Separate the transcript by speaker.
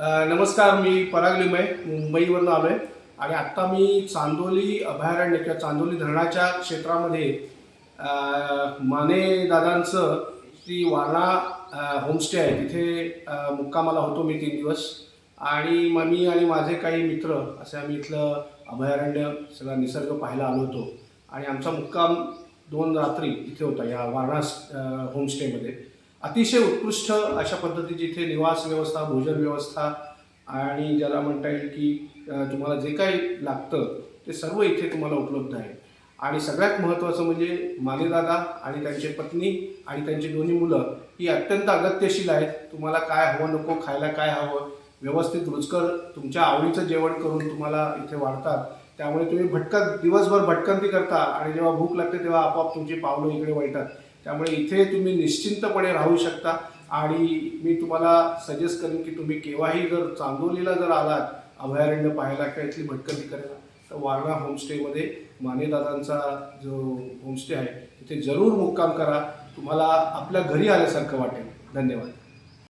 Speaker 1: नमस्कार मी पराग लिमय मुंबईवरून आलो आहे आणि आत्ता मी चांदोली अभयारण्य किंवा चांदोली धरणाच्या क्षेत्रामध्ये माने दादांचं ती वारणा होमस्टे आहे. तिथे मुक्कामाला होतो मी तीन दिवस. आणि मग मी आणि माझे काही मित्र असे आम्ही इथलं अभयारण्य सगळा निसर्ग पाहायला आलो होतो. आणि आमचा मुक्काम दोन रात्री इथे होता या वारणा होमस्टेमध्ये अतिशय उत्कृष्ट अशा पद्धतीची इथे निवास व्यवस्था भोजन व्यवस्था आणि ज्याला म्हणता येईल की तुम्हाला जे काही लागतं ते सर्व इथे तुम्हाला उपलब्ध आहे. आणि सगळ्यात महत्त्वाचं म्हणजे मालेदादा आणि त्यांची पत्नी आणि त्यांची दोन्ही मुलं ही अत्यंत अगत्यशील आहेत. तुम्हाला काय हवं नको खायला काय हवं व्यवस्थित रुचकर तुमच्या आवडीचं जेवण करून तुम्हाला इथे वाढतात. त्यामुळे तुम्ही भटकत दिवसभर भटकंती करता आणि जेव्हा भूक लागते तेव्हा आपोआप तुमची पावलं इकडे वळतात. त्यामुळे इथे तुम्ही निश्चिंतपणे राहू शकता. आणि मी तुम्हाला सजेस्ट करेन की तुम्ही केव्हाही जर चांदोलीला जर आलात अभयारण्य पाहायला किंवा इथली भटकंती करायला तर वारणा होमस्टेमध्ये मानेदादांचा जो होमस्टे आहे तिथे जरूर मुक्काम करा. तुम्हाला आपल्या घरी आल्यासारखं वाटेल. धन्यवाद.